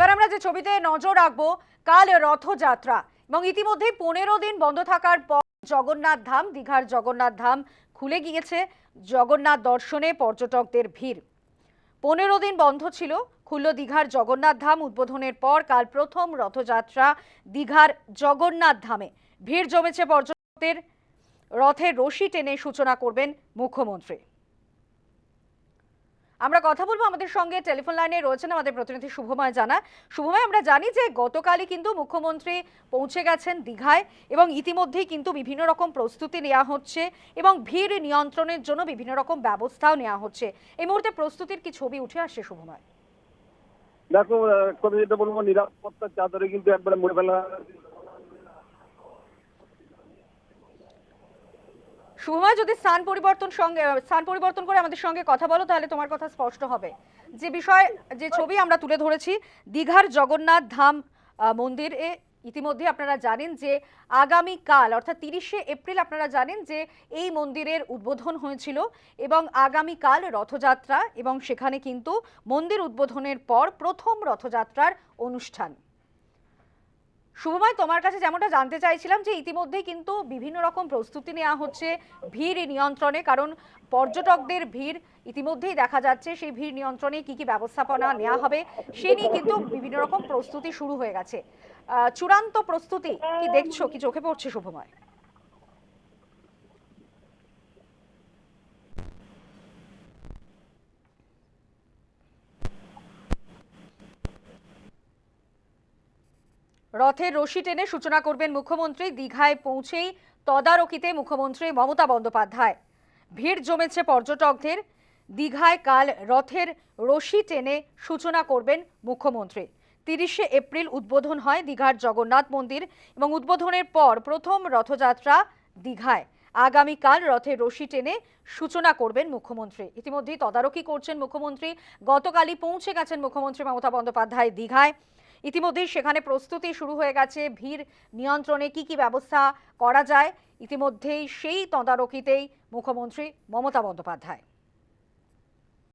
এবার আমরা যে ছবিতে নজর রাখব, কাল রথযাত্রা এবং ইতিমধ্যেই পনেরো দিন বন্ধ থাকার পর জগন্নাথ ধাম, দীঘার জগন্নাথ ধাম খুলে গিয়েছে জগন্নাথ দর্শনে পর্যটকদের ভিড়। পনেরো দিন বন্ধ ছিল, খুলল দীঘার জগন্নাথ ধাম, উদ্বোধনের পর কাল প্রথম রথযাত্রা দীঘার জগন্নাথ ধামে। ভিড় জমেছে পর্যটকদের, রথের রশি টেনে সূচনা করবেন মুখ্যমন্ত্রী। আমরা কথা বলব আমাদের সঙ্গে টেলিফোন লাইনে রয়েছেন আমাদের প্রতিনিধি শুভময় জানা। শুভময়, আমরা জানি যে গতকালই কিন্তু মুখ্যমন্ত্রী পৌঁছে গেছেন দীঘায় এবং ইতিমধ্যেই কিন্তু বিভিন্ন রকম প্রস্তুতি নেওয়া হচ্ছে এবং ভিড় নিয়ন্ত্রণের জন্য বিভিন্ন রকম ব্যবস্থাও নেওয়া হচ্ছে। এই মুহূর্তে প্রস্তুতির কি ছবি উঠে আসছে শুভময়? দেখো কথা যেটা বলব, নিরাপত্তার চাদরে কিন্তু একবারে মরে ফেলা শুভময় যদি স্থান পরিবর্তন সঙ্গে, স্থান পরিবর্তন করে আমাদের সঙ্গে কথা বলো, তাহলে তোমার কথা স্পষ্ট হবে। যে বিষয়, যে ছবি আমরা তুলে ধরেছি, দীঘার জগন্নাথ ধাম মন্দিরে ইতিমধ্যে আপনারা জানেন যে আগামী কাল অর্থাৎ তিরিশে এপ্রিল আপনারা জানেন যে এই মন্দিরের উদ্বোধন হয়েছিল এবং আগামী কাল রথযাত্রা এবং সেখানে কিন্তু মন্দির উদ্বোধনের পর প্রথম রথযাত্রার অনুষ্ঠান। শুভময়, তোমার কাছে যেমনটা জানতে চাইছিলাম যে ইতিমধ্যেই কিন্তু বিভিন্ন রকম প্রস্তুতি নেওয়া হচ্ছে ভিড় নিয়ন্ত্রণে, কারণ পর্যটকদের ভিড় ইতিমধ্যেই দেখা যাচ্ছে সেই ভিড় নিয়ন্ত্রণে কি কি ব্যবস্থাপনা নেওয়া হবে সে নিয়ে কিন্তু বিভিন্ন রকম প্রস্তুতি শুরু হয়ে গেছে। চূড়ান্ত প্রস্তুতি কি দেখছ? কি চোখে পড়ছে শুভময়? রথের রশি টেনে সূচনা করবেন মুখ্যমন্ত্রী। দীঘায় পৌঁছেই তদারকিতে মুখ্যমন্ত্রী মমতা বন্দ্যোপাধ্যায়। ভিড় জমেছে পর্যটকদের। দীঘায় কাল রথের রশি টেনে সূচনা করবেন মুখ্যমন্ত্রী। তিরিশে এপ্রিল উদ্বোধন হয় দীঘার জগন্নাথ মন্দির এবং উদ্বোধনের পর প্রথম রথযাত্রা দীঘায়। আগামীকাল রথের রশি টেনে সূচনা করবেন মুখ্যমন্ত্রী। ইতিমধ্যেই তদারকি করছেন মুখ্যমন্ত্রী। গতকালই পৌঁছে গেছেন মুখ্যমন্ত্রী মমতা বন্দ্যোপাধ্যায় দীঘায়। ইতিমধ্যেই সেখানে প্রস্তুতি শুরু হয়ে গেছে। ভিড় নিয়ন্ত্রণে কি কি ব্যবস্থা করা যায়? ইতিমধ্যেই সেই তদারকিতেই মুখ্যমন্ত্রী মমতা বন্দ্যোপাধ্যায়।